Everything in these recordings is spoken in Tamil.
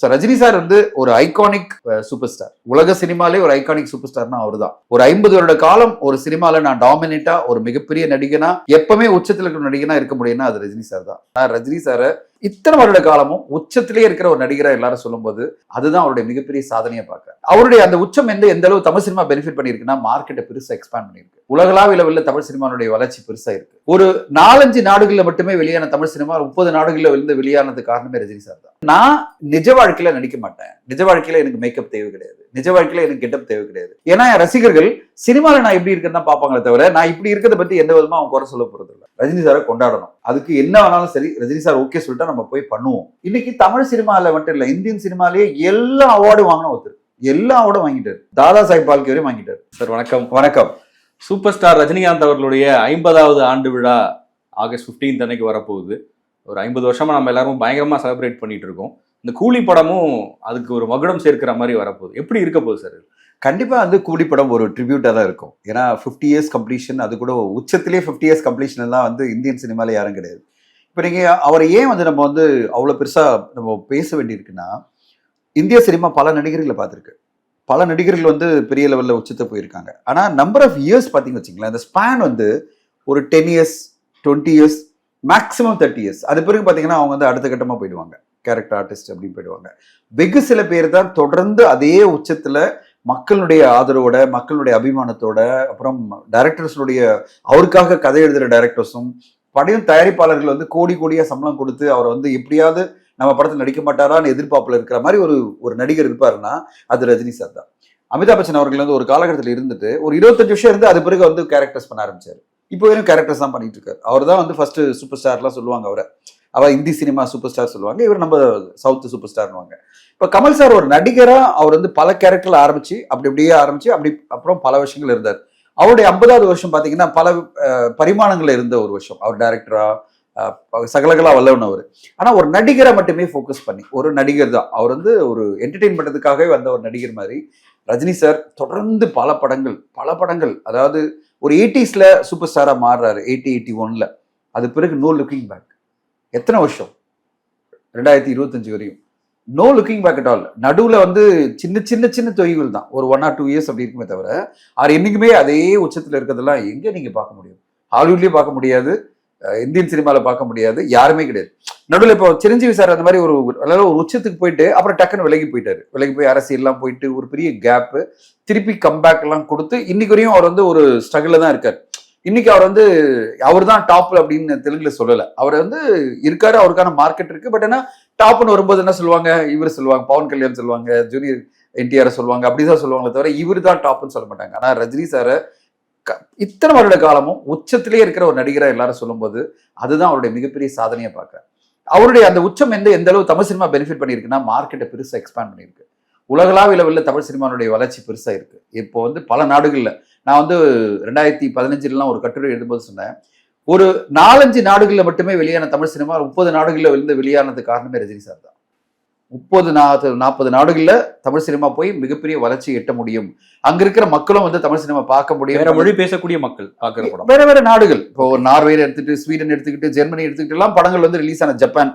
ஸோ ரஜினி சார் வந்து ஒரு ஐகானிக் சூப்பர் ஸ்டார் உலக சினிமாலே ஒரு ஐகானிக் சூப்பர் ஸ்டார்னா அவர் தான் ஒரு ஐம்பது வருட காலம் ஒரு சினிமால நான் டாமினேட்டா ஒரு மிகப்பெரிய நடிகனா எப்பவுமே உச்சத்தில் இருக்கிற நடிகனா இருக்க முடியும்னா அது ரஜினி சார் தான். நான் ரஜினி சாரை இத்தனை வருட காலமும் உச்சத்திலே இருக்கிற ஒரு நடிகராக எல்லாரும் சொல்லும்போது அதுதான் அவருடைய மிகப்பெரிய சாதனையை பார்க்குறேன் அவருடைய அந்த உச்சம் எந்த எந்த அளவு தமிழ் சினிமா பெனிஃபிட் பண்ணியிருக்குன்னா மார்க்கெட்டை பெருசாக எக்ஸ்பேண்ட் பண்ணியிருக்கு. உலகளாவிய லெவலில் தமிழ் சினிமாவுடைய வளர்ச்சி பெருசாக இருக்கு. ஒரு நாலஞ்சு நாடுகளில் மட்டுமே வெளியான தமிழ் சினிமா முப்பது நாடுகளில் இருந்து வெளியானது காரணமே ரஜினி சார் தான். நான் நிஜ வாழ்க்கையில நடிக்க மாட்டேன். நிஜ வாழ்க்கையில எனக்கு மேக்கப் தேவை கிடையாது. நிஜ வாழ்க்கையில எனக்கு கெட்டப் தேவை கிடையாது. ஏன்னா ரசிகர்கள் சினிமால நான் எப்படி இருக்கேன்னு தான் பார்ப்பாங்களே தவிர நான் இப்படி இருக்கிறத பத்தி எந்த விதமா அவங்க குறை சொல்ல போறது இல்லை. ரஜினி சாரை கொண்டாடணும். அதுக்கு என்ன வேணாலும் சரி ரஜினி சார் ஓகே சொல்லிட்டா நம்ம போய் பண்ணுவோம். இன்னைக்கு தமிழ் சினிமால மட்டும் இல்ல இந்தியன் சினிமாலேயே எல்லா அவார்டும் வாங்கின ஒருத்தர். எல்லா அவார்டும் வாங்கிட்டாரு. தாதா சாஹிப் பால்கே வரையும் வாங்கிட்டாரு. சார் வணக்கம். வணக்கம். சூப்பர் ஸ்டார் ரஜினிகாந்த் அவர்களுடைய ஐம்பதாவது ஆண்டு விழா ஆகஸ்ட் 15th அன்னைக்கு வரப்போகுது. ஒரு ஐம்பது வருஷமா நம்ம எல்லாரும் பயங்கரமா செலிப்ரேட் பண்ணிட்டு இருக்கோம். இந்த கூலி படமும் அதுக்கு ஒரு மகுடம் சேர்க்கிற மாதிரி வரப்போகுது. எப்படி இருக்க போகுது சார் கண்டிப்பாக வந்து கூலி படம் ஒரு ட்ரிபியூட்டாக தான் இருக்கும். ஏன்னா ஃபிஃப்டி இயர்ஸ் கம்ப்ளீஷன் அது கூட உச்சத்திலே ஃபிஃப்டி இயர்ஸ் கம்ப்ளீஷன் எல்லாம் வந்து இந்தியன் சினிமாவில் யாரும் கிடையாது. இப்போ நீங்கள் அவரை ஏன் வந்து நம்ம வந்து அவ்வளோ பெருசாக நம்ம பேச வேண்டியிருக்குன்னா இந்திய சினிமா பல நடிகர்களை பார்த்துருக்கு. பல நடிகர்கள் வந்து பெரிய லெவலில் உச்சத்தை போயிருக்காங்க. ஆனால் நம்பர் ஆஃப் இயர்ஸ் பார்த்தீங்கன்னு வச்சுங்களேன் அந்த ஸ்பேன் வந்து ஒரு ten years twenty years maximum thirty years அது பிறகு பார்த்தீங்கன்னா அவங்க வந்து அடுத்த கட்டமாக போயிடுவாங்க. கேரக்டர் ஆர்டிஸ்ட் அப்படின்னு போயிடுவாங்க. வெகு சில பேர் தான் தொடர்ந்து அதே உச்சத்தில் மக்களுடைய ஆதரவோட மக்களுடைய அபிமானத்தோட அப்புறம் டைரக்டர்ஸுடைய அவருக்காக கதை எழுதுகிற டைரக்டர்ஸும் படையும் தயாரிப்பாளர்கள் வந்து கோடி கோடியாக சம்பளம் கொடுத்து அவரை வந்து எப்படியாவது நம்ம படத்தில் நடிக்க மாட்டாரான்னு எதிர்பார்ப்பில் இருக்கிற மாதிரி ஒரு ஒரு நடிகர் இருப்பாருன்னா அது ரஜினி சார் தான். அமிதாப் பச்சன் அவர்கள் வந்து ஒரு காலகட்டத்தில் இருந்துட்டு ஒரு இருபத்தஞ்சு வருஷம் இருந்து அது பிறகு வந்து கேரக்டர்ஸ் பண்ண ஆரம்பிச்சார். இப்போ வரையும் கேரக்டர்ஸ் தான் பண்ணிட்டு இருக்காரு. அவர் தான் வந்து ஃபர்ஸ்ட் சூப்பர் ஸ்டார்லாம் சொல்லுவாங்க அவரை. அவர் இந்தி சினிமா சூப்பர் ஸ்டார் சொல்லுவாங்க இவர் நம்ம சவுத் சூப்பர் ஸ்டார்னுவாங்க இப்போ கமல் சார் ஒரு நடிகராக அவர் வந்து பல கேரக்டர்ல ஆரம்பிச்சு அப்படி அப்படியே ஆரம்பிச்சு அப்படி அப்புறம் பல வருஷங்கள் இருந்தார். அவருடைய ஐம்பதாவது வருஷம் பார்த்தீங்கன்னா பல பரிமாணங்களில் இருந்த ஒரு வருஷம். அவர் டைரக்டரா சகலகலா வல்லவன் அவர். ஆனால் ஒரு நடிகரை மட்டுமே ஃபோக்கஸ் பண்ணி ஒரு நடிகர் தான். அவர் வந்து ஒரு என்டர்டெயின் பண்ணுறதுக்காகவே வந்த ஒரு நடிகர் மாதிரி. ரஜினி சார் தொடர்ந்து பல படங்கள் பல படங்கள். அதாவது ஒரு எயிட்டிஸில் சூப்பர் ஸ்டாராக மாறுறாரு எயிட்டி எயிட்டி ஒனில் அது பிறகு நோ லுக்கிங் பேக் எத்தனை வருஷம்? ரெண்டாயிரத்தி இருபத்தஞ்சு வரையும். No looking back at all நடுவில் வந்து சின்ன சின்ன சின்ன தொய்வுகள் தான். ஒரு ஒன் ஆர் டூ இயர்ஸ் அப்படி இருக்குமே தவிர அவர் என்னைக்குமே அதே உச்சத்தில் இருக்கிறதெல்லாம் எங்கே நீங்கள் பார்க்க முடியும் ஹாலிவுட்லேயும் பார்க்க முடியாது. இந்தியன் சினிமாவில் பார்க்க முடியாது. யாருமே கிடையாது. நடுவில் இப்போ சிரஞ்சீவி சார் அந்த மாதிரி ஒரு அதாவது ஒரு உச்சத்துக்கு போயிட்டு அப்புறம் டக்குன்னு விலகி போயிட்டாரு. விலகி போய் அரசியல்லாம் போயிட்டு ஒரு பெரிய கேப்பு திருப்பி கம்பேக்லாம் கொடுத்து இன்னைக்கு வரையும் அவர் வந்து ஒரு ஸ்ட்ரகிளில் தான் இருக்கார். இன்னைக்கு அவர் வந்து அவர் தான் டாப்ல அப்படின்னு தெலுங்குல சொல்லல. அவர் வந்து இருக்காரு அவருக்கான மார்க்கெட் இருக்கு. பட் ஏன்னா டாப்னு வரும்போது என்ன சொல்லுவாங்க? இவர் சொல்லுவாங்க பவன் கல்யாண் சொல்லுவாங்க ஜூனியர் என்டிஆர் சொல்லுவாங்க அப்படிதான் சொல்லுவாங்களே தவிர இவர் தான் டாப்னு சொல்ல மாட்டாங்க. ஆனா ரஜினி சாரை க- இத்தனை வருட காலமும் உச்சத்திலே இருக்கிற ஒரு நடிகரா எல்லாரும் சொல்லும்போது அதுதான் அவருடைய மிகப்பெரிய சாதனையை பார்க்க. அவருடைய அந்த உச்சம் எந்த எந்த அளவு தமிழ் சினிமா பெனிஃபிட் பண்ணியிருக்குன்னா மார்க்கெட்டை பெருசாக எக்ஸ்பேண்ட் பண்ணியிருக்கு. உலகளாவிய லெவலில் தமிழ் சினிமாவுடைய வளர்ச்சி பெருசாக இருக்கு. இப்போ வந்து பல நாடுகளில் நான் வந்து ரெண்டாயிரத்தி பதினஞ்சுலாம் ஒரு கட்டுரை எழுதும்போது சொன்னேன் ஒரு நாலஞ்சு நாடுகள்ல மட்டுமே வெளியான தமிழ் சினிமா முப்பது நாடுகள்ல இருந்து வெளியானது காரணமே ரஜினி சார் தான். முப்பது நாற்பது நாடுகள்ல தமிழ் சினிமா போய் மிகப்பெரிய வளர்ச்சி எட்ட முடியும். அங்க இருக்கிற மக்களும் வந்து தமிழ் சினிமா பார்க்க முடியும். வேற மொழி பேசக்கூடிய மக்கள் பாக்குற படம். வேற வேற நாடுகள். இப்போ நார்வேல எடுத்துட்டு ஸ்வீடன் எடுத்துக்கிட்டு ஜெர்மனி எடுத்துக்கிட்டு எல்லாம் படங்கள் வந்து ரிலீஸ் ஆன ஜப்பான்.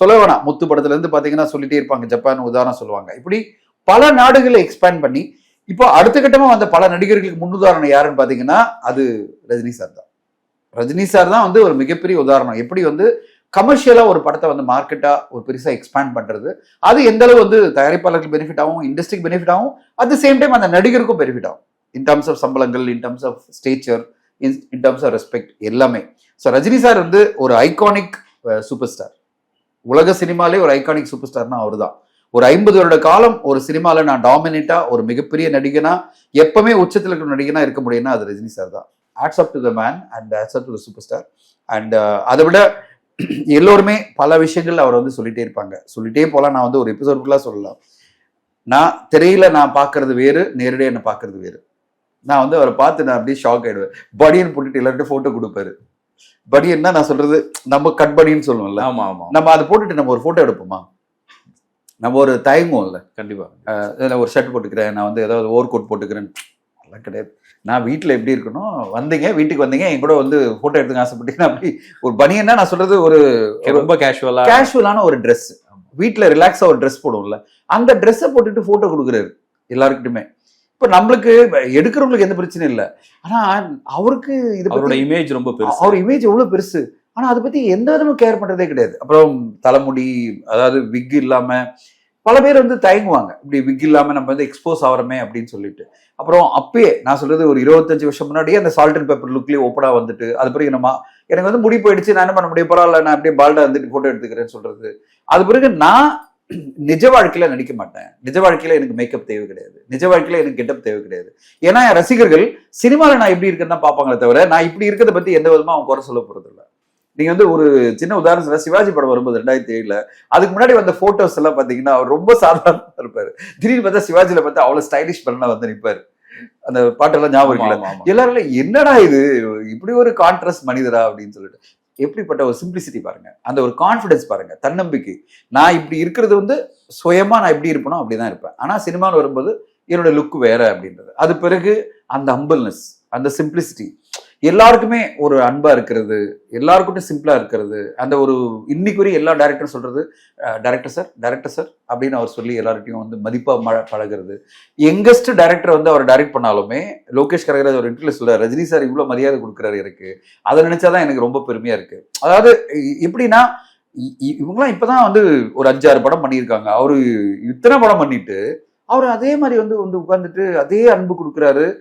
சொல்ல வேணாம். முத்து படத்துல இருந்து பாத்தீங்கன்னா சொல்லிட்டே இருப்பாங்க. ஜப்பான் உதாரணம் சொல்லுவாங்க. இப்படி பல நாடுகளை எக்ஸ்பேண்ட் பண்ணி இப்போ அடுத்த கட்டமாக வந்த பல நடிகர்களுக்கு முன்னுதாரணம் யாருன்னு பார்த்தீங்கன்னா அது ரஜினி சார் தான். ரஜினி சார் தான் வந்து ஒரு மிகப்பெரிய உதாரணம். எப்படி வந்து கமர்ஷியலாக ஒரு படத்தை வந்து மார்க்கெட்டாக ஒரு பெருசாக எக்ஸ்பேண்ட் பண்ணுறது அது எந்த அளவு வந்து தயாரிப்பாளர்கள் பெனிஃபிட் ஆகும் இண்டஸ்ட்ரிக்கு பெனிஃபிட் ஆகும் அட் த சேம் டைம் அந்த நடிகருக்கும் பெனிஃபிட் ஆகும். In terms of சம்பளங்கள் in terms of stature in in terms of respect எல்லாமே. ஸோ ரஜினி சார் வந்து ஒரு ஐகானிக் சூப்பர் ஸ்டார் உலக சினிமாலே ஒரு ஐகானிக் சூப்பர் ஸ்டார்னா அவர் தான் ஒரு ஐம்பது வருட காலம் ஒரு சினிமால நான் டாமினேட்டா ஒரு மிகப்பெரிய நடிகனா எப்பவுமே உச்சத்தில் இருக்கிற நடிகனா இருக்க முடியும்னா அது ரஜினி சார் தான். Hats off to the man and hats off to the super star and அதை விட எல்லோருமே பல விஷயங்கள் அவர் வந்து சொல்லிட்டே இருப்பாங்க. சொல்லிட்டே போலாம் நான் வந்து ஒரு எபிசோட் ஃபுல்லாக சொல்லலாம். நான் திரையில நான் பார்க்கிறது வேறு நேரடியாக என்ன பார்க்கிறது வேறு. நான் வந்து அவரை பார்த்து நான் அப்படியே ஷாக் ஆயிடுவேன். பனியன் போட்டுட்டு எல்லார்ட்டும் ஃபோட்டோ கொடுப்பாரு. பனியன்னா நான் சொல்றது நம்ம கட் பனியன் சொல்லுவோம்ல. ஆமா ஆமா. நம்ம அதை போட்டுட்டு நம்ம ஒரு ஃபோட்டோ எடுப்போமா? நம்ம ஒரு தயங்குவோம்ல. கண்டிப்பா. இதில் ஒரு ஷர்ட் போட்டுக்கிறேன் நான் வந்து ஏதாவது ஓவர் கோட் போட்டுக்கிறேன். அதெல்லாம் கிடையாது. நான் வீட்டில் எப்படி இருக்கணும் வந்தீங்க வீட்டுக்கு வந்தீங்க என் கூட வந்து ஃபோட்டோ எடுத்துக்க ஆசைப்பட்டீங்கன்னா அப்படி ஒரு பனியன்னா நான் சொல்றது ஒரு ரொம்ப கேஷுவலா கேஷுவலான ஒரு Dress. வீட்டில் ரிலாக்ஸாக ஒரு ட்ரெஸ் போடுவோம்ல. அந்த ட்ரெஸ்ஸை போட்டுட்டு ஃபோட்டோ கொடுக்குறாரு எல்லாருக்கிட்டுமே இப்போ நம்மளுக்கு எடுக்கிறவங்களுக்கு எந்த பிரச்சனையும் இல்லை. ஆனால் அவருக்கு இது அவரோட இமேஜ் ரொம்ப பெருசு. அவர் இமேஜ் எவ்வளவு பெருசு. ஆனால் அதை பற்றி எந்த விதமும் கேர் பண்ணுறதே கிடையாது. அப்புறம் தலைமுடி அதாவது விக் இல்லாமல் பல பேர் வந்து தயங்குவாங்க. இப்படி விக் இல்லாமல் நம்ம வந்து எக்ஸ்போஸ் ஆகிறோமே அப்படின்னு சொல்லிட்டு. அப்புறம் அப்பயே நான் சொல்றது ஒரு இருபத்தஞ்சு வருஷம் முன்னாடியே அந்த சால்ட் அண்ட் பேப்பர் லுக்லேயே ஓப்பனாக வந்துட்டு அது பிறகு நம்ம எனக்கு வந்து முடி போயிடுச்சு நான் என்ன பண்ண முடியும்? பரவாயில்ல நான் அப்படியே பால்டா வந்துட்டு ஃபோட்டோ எடுத்துக்கிறேன்னு சொல்றது. அது பிறகு நான் நிஜ வாழ்க்கையில நடிக்க மாட்டேன். நிஜ வாழ்க்கையில எனக்கு மேக்கப் தேவை கிடையாது. நிஜ வாழ்க்கையில எனக்கு கெட்டப் தேவை கிடையாது. ஏன்னா ரசிகர்கள் சினிமாவில் நான் எப்படி இருக்கேன்னு தான் பார்ப்பாங்களே தவிர நான் இப்படி இருக்கிறத பத்தி எந்த விதமா அவங்க குறை சொல்ல போறது இல்லை நீங்க வந்து ஒரு சின்ன உதாரணம் சொல்ல சிவாஜி படம் வரும்போது ரெண்டாயிரத்தி ஏழுல அதுக்கு முன்னாடி வந்த போட்டோஸ் எல்லாம் பாத்தீங்கன்னா அவர் ரொம்ப சாதாரணமா இருப்பாரு. திடீர்னு பார்த்தா சிவாஜில பார்த்தா அவ்வளவு ஸ்டைலிஷ் பண்ணா வந்து நிப்பாரு. அந்த பாட்டெல்லாம் ஞாபகம் இருக்குல்ல. எல்லாரும் என்னடா இது? இப்படி ஒரு கான்ட்ராஸ்ட் மனிதரா அப்படின்னு சொல்லிட்டு. எப்படிப்பட்ட ஒரு சிம்பிளிசிட்டி பாருங்க. அந்த ஒரு கான்ஃபிடன்ஸ் பாருங்க. தன்னம்பிக்கை. நான் இப்படி இருக்கிறது வந்து சுயமா நான் எப்படி இருப்பேனோ அப்படிதான் இருப்பேன். ஆனா சினிமாவில் வரும்போது என்னோட லுக் வேற அப்படின்றது. அது பிறகு அந்த ஹம்பிள்னஸ் அந்த சிம்பிளிசிட்டி எல்லாருக்குமே ஒரு அன்பா இருக்கிறது எல்லாருக்குமே சிம்பிளா இருக்கிறது. அந்த ஒரு இன்னைக்கு வரையும் எல்லா டேரக்டரும் சொல்றது டேரக்டர் சார் டேரக்டர் சார் அப்படின்னு அவர் சொல்லி எல்லார்ட்டையும் வந்து மதிப்பா மழ பழகுறது. டேரக்டர் வந்து அவர் டைரக்ட் பண்ணாலுமே லோகேஷ் கரகராஜ் ஒரு இன்டர்வியூ சொல்ல ரஜினி சார் இவ்வளவு மரியாதை கொடுக்குறாரு எனக்கு. அதை நினைச்சாதான் எனக்கு ரொம்ப பெருமையா இருக்கு. அதாவது எப்படின்னா இ- இ- இப்பதான் வந்து ஒரு அஞ்சாறு படம் பண்ணியிருக்காங்க. அவரு இத்தனை படம் பண்ணிட்டு அவர் அதே மாதிரி வந்து வந்து உட்கார்ந்துட்டு அதே அன்பு கொடுக்குறாரு.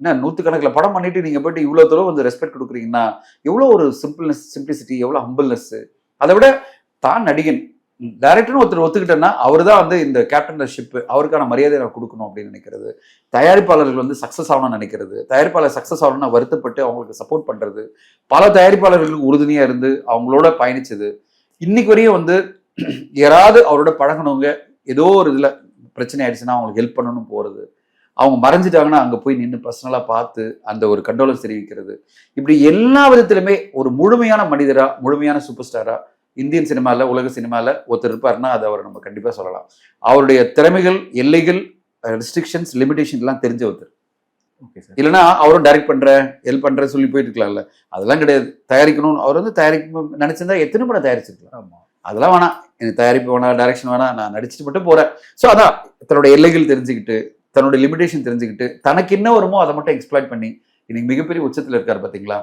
என்ன நூற்றுக்கணக்கில் படம் பண்ணிட்டு நீங்கள் போயிட்டு இவ்வளோ தூரம் வந்து ரெஸ்பெக்ட் கொடுக்குறீங்கன்னா எவ்வளோ ஒரு சிம்பிள்னஸ் சிம்பிளிசிட்டி எவ்வளோ ஹம்பிள்னஸ்ஸு அதை விட தான் நடிகன் டேரக்டர்னு ஒருத்தர் ஒத்துக்கிட்டேன்னா அவர் தான் வந்து இந்த கேப்டன்ஷிப் அவருக்கான மரியாதை நான் கொடுக்கணும் அப்படின்னு நினைக்கிறது. தயாரிப்பாளர்கள் வந்து சக்ஸஸ் ஆகணும்னு நினைக்கிறது. தயாரிப்பாளர் சக்ஸஸ் ஆகணும்னா வருத்தப்பட்டு அவங்களுக்கு சப்போர்ட் பண்ணுறது பல தயாரிப்பாளர்களுக்கு உறுதுணையாக இருந்து அவங்களோட பயணிச்சது. இன்னைக்கு வரையும் வந்து யாராவது அவரோட பழகினவங்க ஏதோ ஒரு இதில் பிரச்சனை ஆயிடுச்சுன்னா அவங்களுக்கு ஹெல்ப் பண்ணணும் போகிறது அவங்க மறைஞ்சிட்டாங்கன்னா அங்க போய் நின்று பர்சனலா பார்த்து அந்த ஒரு கண்டோலன்ஸ் தெரிவிக்கிறது. இப்படி எல்லா விதத்திலுமே ஒரு முழுமையான மனிதரா முழுமையான சூப்பர் ஸ்டாரா இந்தியன் சினிமால உலக சினிமால ஒருத்தர் இருப்பாருன்னா அதை அவர் நம்ம கண்டிப்பா சொல்லலாம். அவருடைய திறமைகள் எல்லைகள் ரெஸ்ட்ரிக்ஷன்ஸ் லிமிடேஷன் எல்லாம் தெரிஞ்ச ஒருத்தர். இல்லைன்னா அவரும் டைரக்ட் பண்றேன் ஹெல்ப் பண்றேன் சொல்லி போயிட்டு இருக்கலாம்ல அதெல்லாம் கிடையாது. தயாரிக்கணும் அவர் வந்து தயாரிக்க நினைச்சிருந்தா எத்தனை படம் தயாரிச்சிருக்கலாம். அதெல்லாம் வேணாம். எனக்கு தயாரிப்பு வேணாம் டைரக்ஷன் வேணாம் நான் நடிச்சுட்டு மட்டும் போறேன். ஸோ அதான் தன்னோட எல்லைகள் தெரிஞ்சுக்கிட்டு தன்னோட லிமிடேஷன் தெரிஞ்சுக்கிட்டு தனக்கு என்ன வருமோ அதை மட்டும் எக்ஸ்பிளைன் பண்ணி இன்னைக்கு மிகப்பெரிய உச்சத்தில் இருக்கார் பார்த்தீங்களா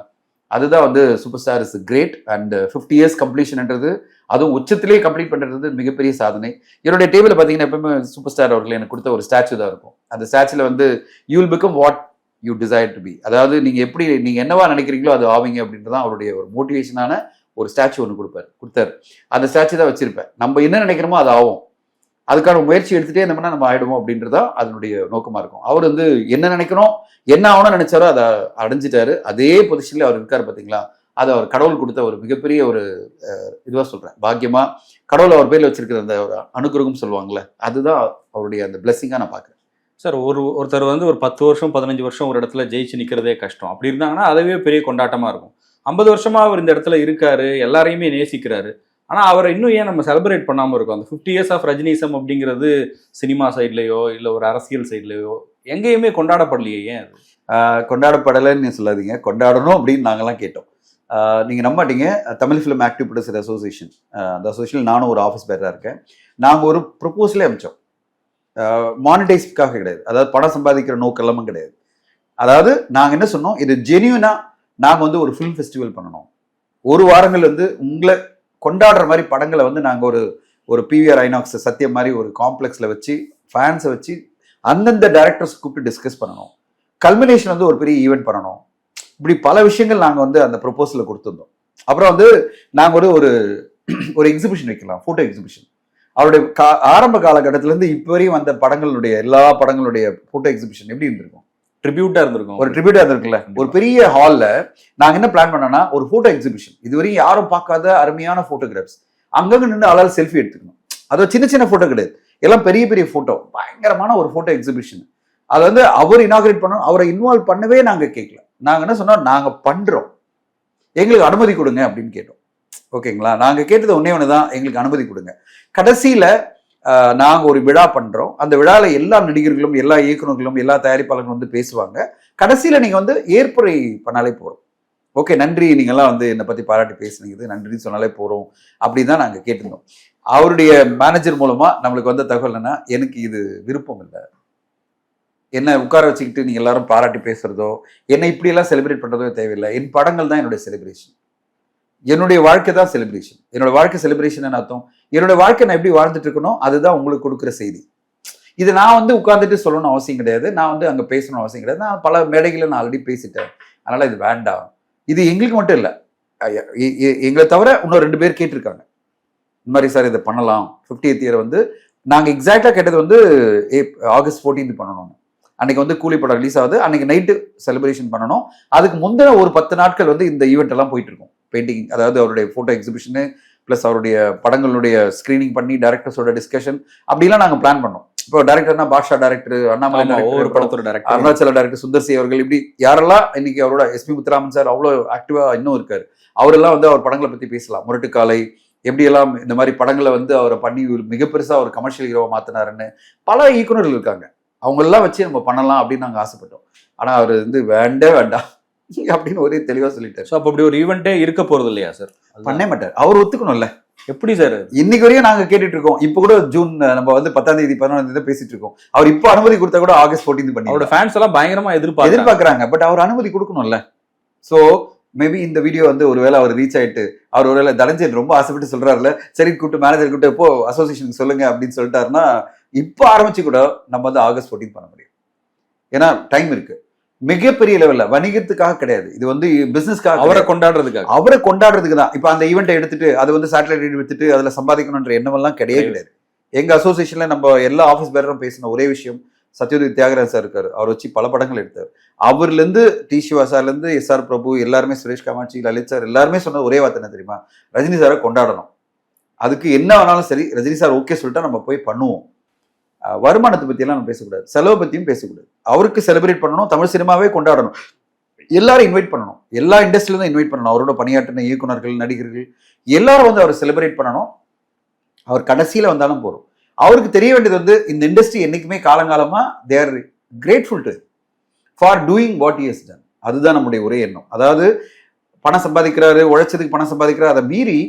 அதுதான் வந்து super star is great and fifty years கம்ப்ளீஷன்ன்றது அதுவும் உச்சத்திலேயே கம்ப்ளீட் பண்ணுறது மிகப்பெரிய சாதனை. என்னுடைய டேபிள் பார்த்தீங்கன்னா எப்பவுமே சூப்பர் ஸ்டார் அவர்கள் எனக்கு கொடுத்த ஒரு ஸ்டாச்சு தான் இருக்கும். அந்த ஸ்டாச்சுல வந்து you will become what you desire to be அதாவது நீங்கள் எப்படி நீங்கள் என்னவா நினைக்கிறீங்களோ அது ஆவீங்க அப்படின்றதான் அவருடைய ஒரு மோட்டிவேஷனான ஒரு ஸ்டாச்சு ஒன்று கொடுப்பாரு கொடுத்தாரு. அந்த ஸ்டாச்சு தான் வச்சிருப்பேன். நம்ம என்ன நினைக்கிறோமோ அது ஆகும். அதுக்கான முயற்சி எடுத்துகிட்டே இருந்தோம்னா நம்ம ஆயிடுவோம் அப்படின்றதா அதனுடைய நோக்கமாக இருக்கும். அவர் வந்து என்ன நினைக்கிறோம் என்ன ஆகணும்னு நினைச்சாரோ அதை அடைஞ்சிட்டாரு. அதே பொசிஷனில் அவர் இருக்கார் பார்த்தீங்களா அது அவர் கடவுள் கொடுத்த ஒரு மிகப்பெரிய ஒரு இதுவாக சொல்கிறேன் பாக்கியமாக கடவுள் அவர் பேரில் வச்சிருக்கிற அந்த ஒரு அனுகிரகம் சொல்லுவாங்கள்ல அதுதான் அவருடைய அந்த பிளெஸிங்கா நான் பார்க்குறேன் சார் ஒரு ஒருத்தர் வந்து ஒரு பத்து வருஷம் பதினஞ்சு வருஷம் ஒரு இடத்துல ஜெயிச்சு நிற்கிறதே கஷ்டம். அப்படி இருந்தாங்கன்னா அதுவே பெரிய கொண்டாட்டமாக இருக்கும். ஐம்பது வருஷமாக அவர் இந்த இடத்துல இருக்காரு எல்லாரையுமே நேசிக்கிறாரு. ஆனால் அவரை இன்னும் ஏன் நம்ம செலிப்ரேட் பண்ணாமல் இருக்கோம்? அந்த ஃபிஃப்டி இயர்ஸ் ஆஃப் ரஜினிசம் அப்படிங்கிறது சினிமா சைட்லேயோ இல்லை ஒரு அரசியல் சைட்லேயோ எங்கேயுமே கொண்டாடப்படலையே ஏன் அது? கொண்டாடப்படலைன்னு சொல்லாதீங்க. கொண்டாடணும் அப்படின்னு நாங்கள்லாம் கேட்டோம். நீங்கள் நம்பாட்டீங்க. நம்ப Tamil film active producer association அந்த அசோசியேஷன் நானும் ஒரு ஆஃபீஸ் பேராக இருக்கேன். நாங்கள் ஒரு ப்ரொப்போசலே அமைச்சோம். மானிட்டைஸ்க்காக கிடையாது. அதாவது பணம் சம்பாதிக்கிற நோக்கெல்லாமும் கிடையாது. அதாவது நாங்கள் என்ன சொன்னோம்? இது ஜெனியூனாக நாங்கள் வந்து ஒரு ஃபிலிம் ஃபெஸ்டிவல் பண்ணணும். ஒரு வாரங்கள் வந்து உங்களை கொண்டாடுற மாதிரி படங்களை வந்து நாங்கள் ஒரு ஒரு பிவிஆர் ஐநாக்ஸ் சத்தியம் மாதிரி ஒரு காம்ப்ளெக்ஸில் வச்சு ஃபேன்ஸை வச்சு அந்தந்த டேரக்டர்ஸ் கூப்பிட்டு டிஸ்கஸ் பண்ணணும். கல்மினேஷன் வந்து ஒரு பெரிய ஈவெண்ட் பண்ணணும். இப்படி பல விஷயங்கள் நாங்கள் வந்து அந்த ப்ரொப்போசலில் கொடுத்துருந்தோம். அப்புறம் வந்து நாங்கள் ஒரு ஒரு ஒரு எக்ஸிபிஷன் வைக்கலாம் ஃபோட்டோ எக்ஸிபிஷன் அவருடைய கா ஆரம்ப காலகட்டத்திலேருந்து இப்போ வரையும் வந்த படங்களுடைய எல்லா படங்களுடைய ஃபோட்டோ எக்ஸிபிஷன் எப்படி இருந்திருக்கும்? ட்ரிபியூட்டா இருந்திருக்கும். ஒரு ட்ரிபியூட் இருந்திருக்குல்ல ஒரு பெரிய ஹால்ல நாங்க என்ன பிளான் பண்ணோம்னா ஒரு போட்டோ எக்ஸிபிஷன் இதுவரையும் யாரும் பார்க்காத அருமையான போட்டோகிராஃப்ஸ் அங்கங்க நின்று ஆளால் செல்ஃபி எடுத்துக்கணும். அது சின்ன சின்ன போட்டோ கிடையாது. எல்லாம் பெரிய பெரிய போட்டோ பயங்கரமான ஒரு போட்டோ எக்ஸிபிஷன் அது வந்து அவர் இனாகிரேட் பண்ணோம் அவரை இன்வால்வ் பண்ணவே நாங்க கேட்கல நாங்க என்ன சொன்னோம்? நாங்க பண்றோம். எங்களுக்கு அனுமதி கொடுங்க அப்படின்னு கேட்டோம். ஓகேங்களா? நாங்க கேட்டது ஒன்னே ஒன்று தான் எங்களுக்கு அனுமதி கொடுங்க. கடைசியில நாங்கள் ஒரு விழா பண்ணுறோம் அந்த விழாவில் எல்லா நடிகர்களும் எல்லா இயக்குநர்களும் எல்லா தயாரிப்பாளர்களும் வந்து பேசுவாங்க. கடைசியில் நீங்கள் வந்து ஏற்புரை பண்ணாலே போகிறோம் ஓகே நன்றி நீங்கள்லாம் வந்து என்னை பற்றி பாராட்டி பேசுனீங்க. நன்றின்னு சொன்னாலே போகிறோம் அப்படின்னு தான் நாங்கள் கேட்டிருந்தோம். அவருடைய மேனேஜர் மூலமாக நம்மளுக்கு வந்த தகவல்னா எனக்கு இது விருப்பம் இல்லை. என்னை உட்கார வச்சுக்கிட்டு நீங்கள் எல்லாரும் பாராட்டி பேசுகிறதோ என்னை இப்படியெல்லாம் செலிப்ரேட் பண்ணுறதோ தேவையில்லை. என் படங்கள் தான் என்னுடைய செலிப்ரேஷன் என்னுடைய வாழ்க்கை தான் செலிப்ரேஷன் என்னோட வாழ்க்கை செலிப்ரேஷன் அர்த்தம்? என்னோட வாழ்க்கை நான் எப்படி வாழ்ந்துட்டு இருக்கணும் அதுதான் உங்களுக்கு கொடுக்குற செய்தி. இது நான் வந்து உட்காந்துட்டு சொல்லணும்னு அவசியம் கிடையாது. நான் வந்து அங்கே பேசணும் அவசியம் கிடையாது. நான் பல மேடைகளில் நான் ஆல்ரெடி பேசிட்டேன். அதனால இது வேண்டாம். இது எங்களுக்கு மட்டும் இல்லை. எங்களை தவிர இன்னும் ரெண்டு பேர் கேட்டிருக்காங்க. இந்த மாதிரி சார் இதை பண்ணலாம். 50th இயர் வந்து நாங்கள் எக்ஸாக்டாக கேட்டது வந்து ஏ ஆகஸ்ட் 14th பண்ணணும் அன்னைக்கு வந்து கூலி படம் ரிலீஸ் ஆகுது. அன்னைக்கு நைட்டு செலிப்ரேஷன் பண்ணணும். அதுக்கு முந்தின ஒரு பத்து நாட்கள் வந்து இந்த ஈவெண்ட் எல்லாம் போயிட்டு இருக்கும். பெயிண்டிங் அதாவது அவருடைய ஃபோட்டோ எக்ஸிபிஷனு ப்ளஸ் அவருடைய படங்களுடைய ஸ்க்ரீனிங் பண்ணி டேரக்டர்ஸோட டிஸ்கஷன் அப்படிலாம் நாங்கள் பிளான் பண்ணோம். இப்போ டேரக்டர்னா பாஷா டேரக்டர் அண்ணாமலை ஒவ்வொரு படத்தோட director Arunachala director Sundar C அவர்கள் இப்படி யாரெல்லாம் இன்னைக்கு அவரோட எஸ்பி முத்துராமன் சார் அவ்வளோ ஆக்டிவா இன்னும் இருக்காரு அவரெல்லாம் வந்து அவர் படங்களை பத்தி பேசலாம். முரட்டுக்காலை எப்படியெல்லாம் இந்த மாதிரி படங்களை வந்து அவரை பண்ணி ஒரு மிக பெருசா ஒரு கமர்ஷியல் ஹீரோவா மாத்தினாருன்னு பல இயக்குனர்கள் இருக்காங்க. அவங்க எல்லாம் வச்சு நம்ம பண்ணலாம் அப்படின்னு நாங்க ஆசைப்பட்டோம். ஆனா அவர் வந்து வேண்டே வேண்டாம். அப்படின்னு ஒரே தெளிவா சொல்லிட்டாரு. ஸோ அப்போ அப்படி ஒரு ஈவெண்ட்டே இருக்க போறது இல்லையா சார் பண்ணே மாட்டார். அவர் ஒத்துக்கணும்ல. எப்படி சார் இன்னைக்கு வரையும் நாங்க கேட்டுட்டு இருக்கோம். இப்ப கூட ஜூன் நம்ம வந்து பத்தாம் தேதி பதினொன்றாம் தேதி பேசிட்டு இருக்கோம். அவர் இப்போ அனுமதி கொடுத்தா கூட ஆகஸ்ட் 14 பண்ணி அவரோட ஃபேன்ஸ் எல்லாம் பயங்கரமா எதிர்பார்க்க எதிர்பார்க்கறாங்க. பட் அவர் அனுமதி கொடுக்கணும்ல. சோ மேபி இந்த வீடியோ வந்து ஒருவேளை அவர் ரீச் ஆயிட்டு அவர் ஒருவேளை தனஞ்சன் ரொம்ப ஆசைப்பட்டு சொல்றாருல சரி கூப்பிட்டு மேனேஜர் கூப்பிட்டு எப்போ அசோசியேஷனுக்கு சொல்லுங்க அப்படின்னு சொல்லிட்டாருன்னா இப்போ ஆரம்பிச்சு கூட நம்ம வந்து ஆகஸ்ட் 14 பண்ண முடியும். ஏன்னா டைம் இருக்கு. மிகப்பெரிய லெவல்ல வணிகத்துக்காக கிடையாது. இது வந்து பிசினஸ்க்காக அவரை கொண்டாடுறதுக்காக. அவரை கொண்டாடுறதுக்கு தான். இப்போ அந்த ஈவெண்ட்டை எடுத்துட்டு அதை வந்து சேட்டலைட் எடுத்துட்டு அதுல சம்பாதிக்கணுன்ற எண்ணமெல்லாம் கிடையவே கிடையாது. எங்க அசோசியேஷன்ல நம்ம எல்லா ஆஃபீஸ் பேரும் பேசின ஒரே விஷயம் சத்யோதித் தியாகராஜ் சார் இருக்காரு. அவர் வச்சு பல படங்கள் எடுத்தார். அவர்ல இருந்து டி சிவா சார்ல இருந்து எஸ் ஆர் பிரபு எல்லாருமே சுரேஷ் காமாட்சி லலித் சார் எல்லாருமே சொன்ன ஒரே வார்த்தை என்ன தெரியுமா? ரஜினி சாரை கொண்டாடணும். அதுக்கு என்ன வேணாலும் சரி ரஜினி சார் ஓகே சொல்லிட்டா நம்ம போய் பண்ணுவோம். வருமானத்தை பற்றியெல்லாம் நம்ம பேசக்கூடாது. செலவை பற்றியும் பேசக்கூடாது. அவருக்கு செலிப்ரேட் பண்ணணும் தமிழ் சினிமாவே கொண்டாடணும். எல்லாரும் இன்வைட் பண்ணணும். எல்லா இண்டஸ்ட்ரியிலும் இன்வைட் பண்ணணும். அவரோட பணியாற்றின இயக்குனர்கள் நடிகர்கள் எல்லாரும் வந்து அவரை செலிப்ரேட் பண்ணணும். அவர் கடைசியில் வந்தாலும் போகிறோம் அவருக்கு தெரிய வேண்டியது வந்து இந்த இண்டஸ்ட்ரி என்றைக்குமே காலங்காலமாக they're grateful to for doing what is done அதுதான் நம்முடைய ஒரே எண்ணம். அதாவது பணம் சம்பாதிக்கிறாரு உழைச்சதுக்கு பணம் சம்பாதிக்கிறாரு அதை மீறி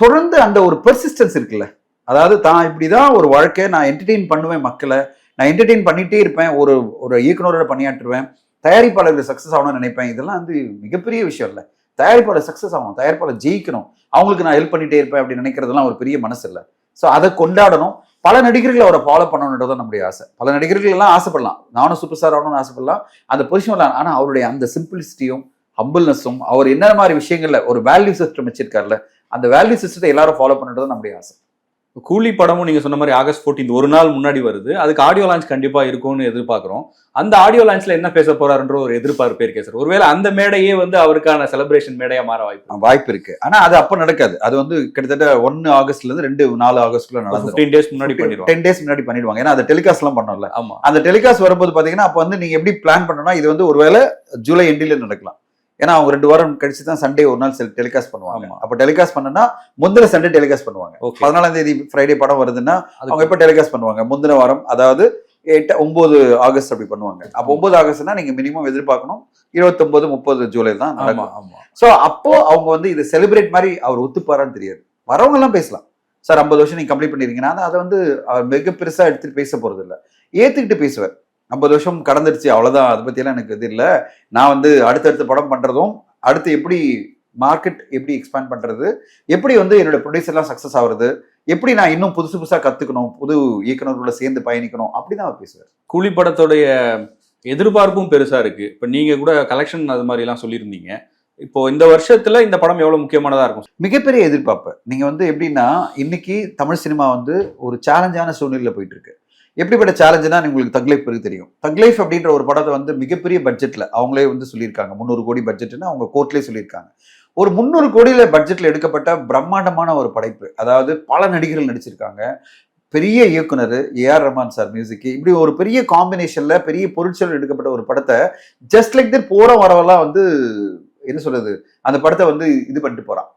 தொடர்ந்து அந்த ஒரு பெர்சிஸ்டன்ஸ் இருக்குல்ல அதாவது தான் இப்படிதான் ஒரு வாழ்க்கை நான் என்டர்டெயின் பண்ணுவேன் மக்களை. நான் என்டர்டெயின் பண்ணிட்டே இருப்பேன். ஒரு ஒரு இயக்குனரோட பணியாற்றுவேன். தயாரிப்பாளர்கள் சக்ஸஸ் ஆகணும்னு நினைப்பேன். இதெல்லாம் வந்து மிகப்பெரிய விஷயம் இல்லை. தயாரிப்பாளர் சக்ஸஸ் ஆகணும். தயாரிப்பாளர் ஜெயிக்கணும். அவங்களுக்கு நான் ஹெல்ப் பண்ணிட்டே இருப்பேன் அப்படின்னு நினைக்கிறதுலாம் ஒரு பெரிய மனசு இல்லை. ஸோ அதை கொண்டாடணும். பல நடிகர்கள் அவரை ஃபாலோ பண்ணணுன்றது தான் நம்முடைய ஆசை. பல நடிகர்கள் எல்லாம் ஆசைப்படலாம். நானும் சூப்பர் ஸ்டார் ஆகணும்னு ஆசைப்படலாம். அந்த பொசிஷன் ஆனால் அவருடைய அந்த சிம்பிளிசிட்டியும் ஹம்பிள்னஸும் அவர் என்ன மாதிரி விஷயங்கள்ல ஒரு வேல்யூ சிஸ்டம் வச்சிருக்காருல்ல அந்த வேல்யூ சிஸ்டத்தை எல்லாரும் ஃபாலோ பண்ணுறது நம்முடைய ஆசை. கூலி படமும் நீங்க சொன்ன மாதிரி ஆகஸ்ட் 14 ஒரு நாள் முன்னாடி வருது. அதுக்கு ஆடியோ லான்ச் கண்டிப்பா இருக்கும்னு எதிர்பார்க்கிறோம். அந்த ஆடியோ லான்ச்ல என்ன பேச போறாருன்ற ஒரு எதிர்பார்ப்பு இருக்கே சார் ஒருவேளை அந்த மேடையே வந்து அவருக்கான செலிப்ரேஷன் மேடையா மாற வாய்ப்பு வாய்ப்பு இருக்கு. ஆனா அது அப்ப நடக்காது. அது வந்து கிட்டத்தட்ட ஒன்னு ஆகஸ்ட்ல இருந்து ரெண்டு நாலு ஆகஸ்ட்குள்ள நடந்துடும் பிப்டீன் டேஸ் முன்னாடி பண்ணிடுவாங்க. டென் டேஸ் முன்னாடி பண்ணிடுவாங்க. ஏன்னா அதை டெலிகாஸ்ட் எல்லாம் பண்ணோம்ல. ஆமா. அந்த டெலிகாஸ்ட் வரும்போது பாத்தீங்கன்னா அப்ப வந்து நீங்க எப்படி பிளான் பண்ணணும்னா இது வந்து ஒருவேளை ஜூலை எண்டில நடக்கலாம். ஏன்னா அவங்க ரெண்டு வாரம் கழிச்சு தான் சண்டே ஒரு நாள் டெலிகாஸ்ட் பண்ணுவாங்க. அப்ப டெலிகாஸ்ட் பண்ணனா முந்தின சண்டே டெலிகாஸ்ட் பண்ணுவாங்க. பதினாலாம் தேதி ஃப்ரைடே படம் வருதுன்னா அவங்க எப்ப டெலிகாஸ்ட் பண்ணுவாங்க? முந்தின வாரம் அதாவது எட்டு ஒன்பது ஆகஸ்ட் அப்படி பண்ணுவாங்க. அப்போ ஒன்பது ஆகஸ்ட்னா நீங்க மினிமம் எதிர்பார்க்கணும். இருபத்தொன்பது முப்பது ஜூலை தான் நடக்கும். சோ அப்போ அவங்க வந்து இதை செலிப்ரேட் மாதிரி அவர் ஒத்துப்பாரான்னு தெரியாது. வரவங்க எல்லாம் பேசலாம். சார் ஐம்பது வருஷம் நீங்க கம்ப்ளீட் பண்ணிருக்கீங்கன்னா அதை வந்து அவர் மிக பெருசா எடுத்துட்டு பேச போறது இல்ல ஏத்துக்கிட்டு பேசுவார் ஐம்பது வருஷம் கடந்துருச்சு அவ்வளவுதான். அதை பத்தி எல்லாம் எனக்கு இது இல்ல. நான் வந்து அடுத்தடுத்த படம் பண்றதும் அடுத்து எப்படி மார்க்கெட் எப்படி எக்ஸ்பேண்ட் பண்றது எப்படி வந்து என்னோட ப்ரொடியூசர் எல்லாம் சக்சஸ் ஆகுறது எப்படி நான் இன்னும் புதுசு புதுசா கத்துக்கணும் புது இயக்குனர்களோட சேர்ந்து பயணிக்கணும் அப்படிதான் அவர் பேசுவார். கூலி படத்தோடைய எதிர்பார்ப்பும் பெருசா இருக்கு. இப்ப நீங்க கூட கலெக்ஷன் அது மாதிரி எல்லாம் சொல்லியிருந்தீங்க. இப்போ இந்த வருஷத்துல இந்த படம் எவ்வளவு முக்கியமானதா இருக்கும்? மிகப்பெரிய எதிர்பார்ப்பு. நீங்க வந்து எப்படின்னா இன்னைக்கு தமிழ் சினிமா வந்து ஒரு சேலஞ்சான சூழ்நிலையில போயிட்டு இருக்கு. எப்படிப்பட்ட சேலஞ்சுனா உங்களுக்கு தக்லைஃப் பிறகு தெரியும். தக்லைஃப் அப்படின்ற ஒரு படத்தை வந்து மிகப்பெரிய பட்ஜெட்டில் அவங்களே வந்து சொல்லியிருக்காங்க. முந்நூறு கோடி பட்ஜெட்னு அவங்க கோர்ட்லேயே சொல்லியிருக்காங்க. ஒரு முந்நூறு கோடியில் பட்ஜெட்டில் எடுக்கப்பட்ட பிரம்மாண்டமான ஒரு படைப்பு அதாவது பல நடிகர்கள் நடிச்சிருக்காங்க. பெரிய இயக்குனர் ஏஆர் ரஹ்மான் சார் மியூசிக் இப்படி ஒரு பெரிய காம்பினேஷனில் பெரிய பொருட்செலவு எடுக்கப்பட்ட ஒரு படத்தை ஜஸ்ட் லைக் தட் போகிற வரவெல்லாம் வந்து என்ன சொல்கிறது அந்த படத்தை வந்து இது பண்ணிட்டு போகிறான்